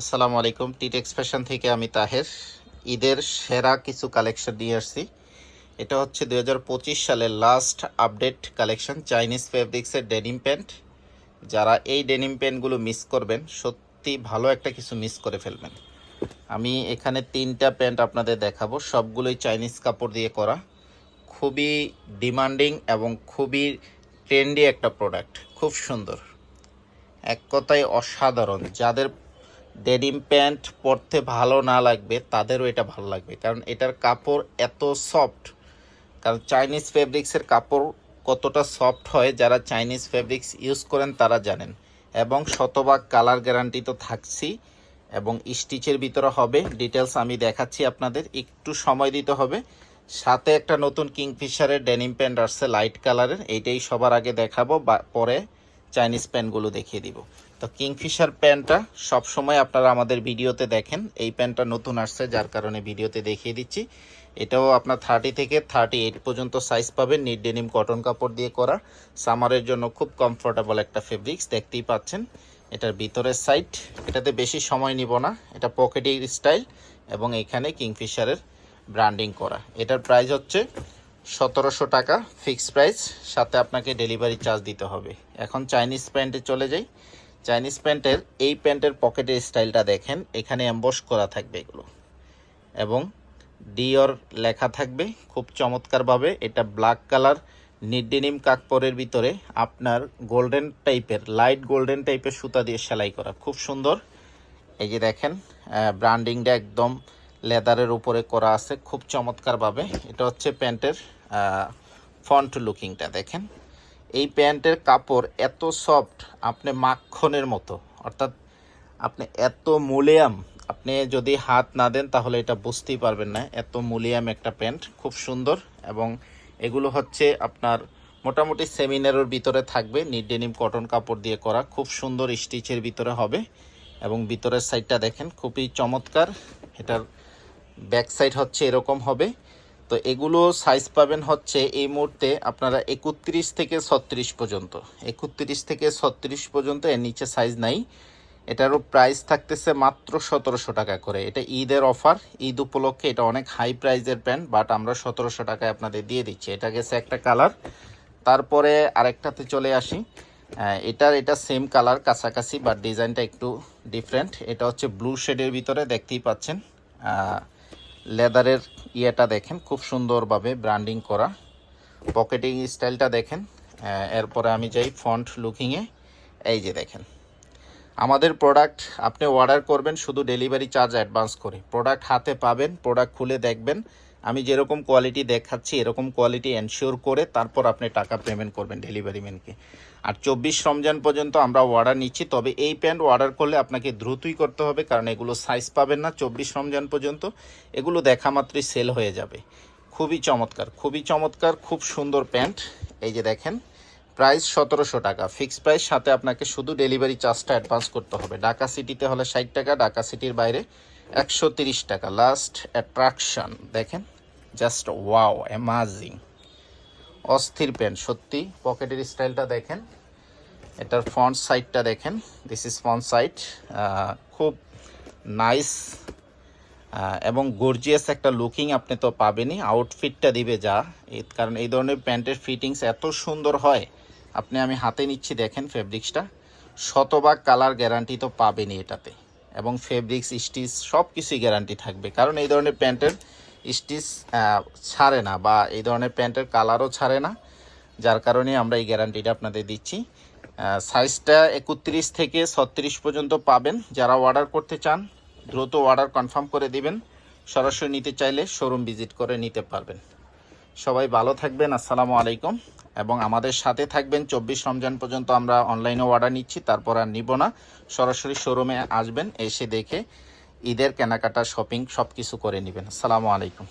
আসসালামু আলাইকুম। টিটেক্স ফ্যাশন থেকে আমি তাহের। ঈদের সেরা কিছু কালেকশন নিয়ে আসছি। এটা হচ্ছে দু হাজার পঁচিশ সালের লাস্ট আপডেট কালেকশন চাইনিজ ফেব্রিক্সের ডেনিম প্যান্ট যারা এই ডেনিম প্যান্টগুলো মিস করবেন, সত্যি ভালো একটা কিছু মিস করে ফেলবেন। আমি এখানে তিনটা প্যান্ট আপনাদের দেখাবো। সবগুলোই চাইনিজ কাপড় দিয়ে করা। খুবই ডিমান্ডিং এবং খুবই ট্রেন্ডি একটা প্রোডাক্ট খুব সুন্দর। এক কথায় অসাধারণ। যাদের ডেনিম প্যান্ট পরতে ভালো না লাগবে, তাদেরও এটা ভালো লাগবে। কারণ এটার কাপড় এত সফট। কারণ চাইনিজ ফেব্রিক্সের কাপড় কতটা সফট হয় যারা চাইনিজ ফেব্রিক্স ইউজ করেন তারা জানেন। এবং শতভাগ কালার গ্যারান্টি তো থাকছি এবং স্টিচের ভিতরে হবে। ডিটেলস আমি দেখাচ্ছি আপনাদের, একটু সময় দিতে হবে। সাথে একটা নতুন কিংফিশারের ডেনিম প্যান্ট আসছে, লাইট কালারের। এইটাই সবার আগে দেখাবো বা পরে চাইনিজ প্যান্টগুলো দেখিয়ে দিব। তো কিংফিশার প্যান্টটা সবসময় আপনারা আমাদের ভিডিওতে দেখেন। এই প্যান্টটা নতুন আসছে, যার কারণে ভিডিওতে দেখিয়ে দিচ্ছি। এটাও আপনার থার্টি থেকে থার্টি এইট পর্যন্ত সাইজ পাবেন নিট ডেনিম কটন কাপড় দিয়ে করা। সামারের জন্য খুব কমফোর্টেবল একটা ফেব্রিক্স দেখতেই পাচ্ছেন। এটার ভিতরের সাইড এটাতে বেশি সময় নিব না। এটা পকেটিং স্টাইল এবং এখানে কিংফিশারের ব্র্যান্ডিং করা। এটার প্রাইস হচ্ছে সতেরোশো টাকা ফিক্সড প্রাইস সাথে আপনাকে ডেলিভারি চার্জ দিতে হবে। এখন চাইনিজ প্যান্টে চলে যাই। চাইনিজ প্যান্টের, এই প্যান্টের পকেটের স্টাইলটা দেখেন, এখানে অ্যাম্বস করা থাকবে এগুলো। এবং ডিওর লেখা থাকবে, খুব চমৎকারভাবে। এটা ব্ল্যাক কালার নিডেনিম কাকপরের ভিতরে আপনার গোল্ডেন টাইপের লাইট গোল্ডেন টাইপের সুতা দিয়ে সেলাই করা। খুব সুন্দর। এই যে দেখেন ব্র্যান্ডিংটা একদম লেদারের উপরে করা আছে, খুব চমৎকারভাবে। এটা হচ্ছে প্যান্টের ফন্ট লুকিংটা দেখেন। এই প্যান্টের কাপড় এত সফট, আপনি মাখনের মতো। অর্থাৎ আপনি এত মুলিয়াম, আপনি যদি হাত না দেন তাহলে এটা বুঝতেই পারবেন না। এত মুলিয়াম একটা প্যান্ট, খুব সুন্দর এবং এগুলো হচ্ছে আপনার মোটামুটি সেমিনারের ভিতরে থাকবে। নিট ডেনিম, কটন কাপড় দিয়ে করা, খুব সুন্দর স্টিচের ভিতরে হবে এবং ভিতরের সাইডটা দেখেন, খুবই চমৎকার। এটার ব্যাক সাইড হচ্ছে এরকম হবে। তো এগুলো সাইজ পাবেন হচ্ছে এই মুহূর্তে আপনারা একত্রিশ থেকে ছত্রিশ পর্যন্ত। একত্রিশ থেকে ছত্রিশ পর্যন্ত এর নিচে সাইজ নাই। এটারও প্রাইস থাকতেছে মাত্র সতেরোশো টাকা করে। এটা ঈদের অফার ঈদ উপলক্ষে এটা অনেক হাই প্রাইজের প্যান্ট বাট আমরা সতেরোশো টাকায় আপনাদের দিয়ে দিচ্ছি। এটা গেছে একটা কালার তারপরে আরেকটাতে চলে আসি। এটার এটা সেম কালার কাছাকাছি বাট ডিজাইনটা একটু ডিফারেন্ট এটা হচ্ছে ব্লু শেডের ভিতরে, দেখতেই পাচ্ছেন। লেদারের ইয়েটা দেখেন, খুব সুন্দরভাবে ব্র্যান্ডিং করা। পকেটিং স্টাইলটা দেখেন এরপরে আমি যাই ফন্ট লুকিংয়ে এই যে দেখেন। আমাদের প্রোডাক্ট আপনি অর্ডার করবেন, শুধু ডেলিভারি চার্জ অ্যাডভান্স করে। প্রোডাক্ট হাতে পাবেন প্রোডাক্ট খুলে দেখবেন। আমি যেরকম কোয়ালিটি দেখাচ্ছি, এরকম কোয়ালিটি এনশিওর করে তারপর আপনি টাকা পেমেন্ট করবেন ডেলিভারি ম্যানকে আর চব্বিশ রমজান পর্যন্ত আমরা অর্ডার নিচ্ছি, তবে এই প্যান্ট অর্ডার করলে আপনাকে দ্রুতই করতে হবে, কারণ এগুলো সাইজ পাবেন না চব্বিশ রমজান পর্যন্ত। এগুলো দেখা মাত্রই সেল হয়ে যাবে। খুবই চমৎকার খুবই চমৎকার, খুব সুন্দর প্যান্ট এই যে দেখেন প্রাইস সতেরোশো টাকা ফিক্সড প্রাইস সাথে আপনাকে শুধু ডেলিভারি চার্জটা অ্যাডভান্স করতে হবে। ঢাকা সিটিতে হলে ষাট টাকা, ঢাকা সিটির বাইরে একশো তিরিশ টাকা। লাস্ট অ্যাট্রাকশন দেখেন জাস্ট ওয়াও অ্যামাজিং অস্থির প্যান্ট সত্যি, পকেটের স্টাইলটা দেখেন। এটার ফ্রন্ট সাইডটা দেখেন দিস ইজ ফ্রন্ট সাইড খুব নাইস এবং গর্জিয়াস একটা লুকিং আপনি তো পাবেনই। আউটফিটটা দিবে যা। কারণ এই ধরনের প্যান্টের ফিটিংস এত সুন্দর হয়। আপনি আমি হাতে নিচ্ছি, দেখেন ফেব্রিক্সটা শতভাগ কালার গ্যারান্টি তো পাবেনই এটাতে। এবং ফেব্রিক্স, স্টিচ সব কিছুই গ্যারান্টি থাকবে। কারণ এই ধরনের প্যান্টের স্টিচ ছাড়ে না বা এই ধরনের প্যান্টের কালারও ছাড়ে না, যার কারণে আমরা এই গ্যারান্টিটা আপনাদের দিচ্ছি। সাইজটা একত্রিশ থেকে ছত্রিশ পর্যন্ত পাবেন। যারা অর্ডার করতে চান, দ্রুত অর্ডার কনফার্ম করে দিবেন। সরাসরি নিতে চাইলে শোরুম ভিজিট করে নিতে পারবেন। সবাই ভালো থাকবেন। আসসালামু আলাইকুম। এবং আমাদের সাথে থাকবেন চব্বিশ রমজান পর্যন্ত আমরা অনলাইনে অর্ডার নিচ্ছি, তারপর আর নিব না। সরাসরি শোরুমে আসবেন, এসে দেখে ঈদের কেনাকাটা শপিং সব কিছু করে নেবেন। আসসালামু আলাইকুম।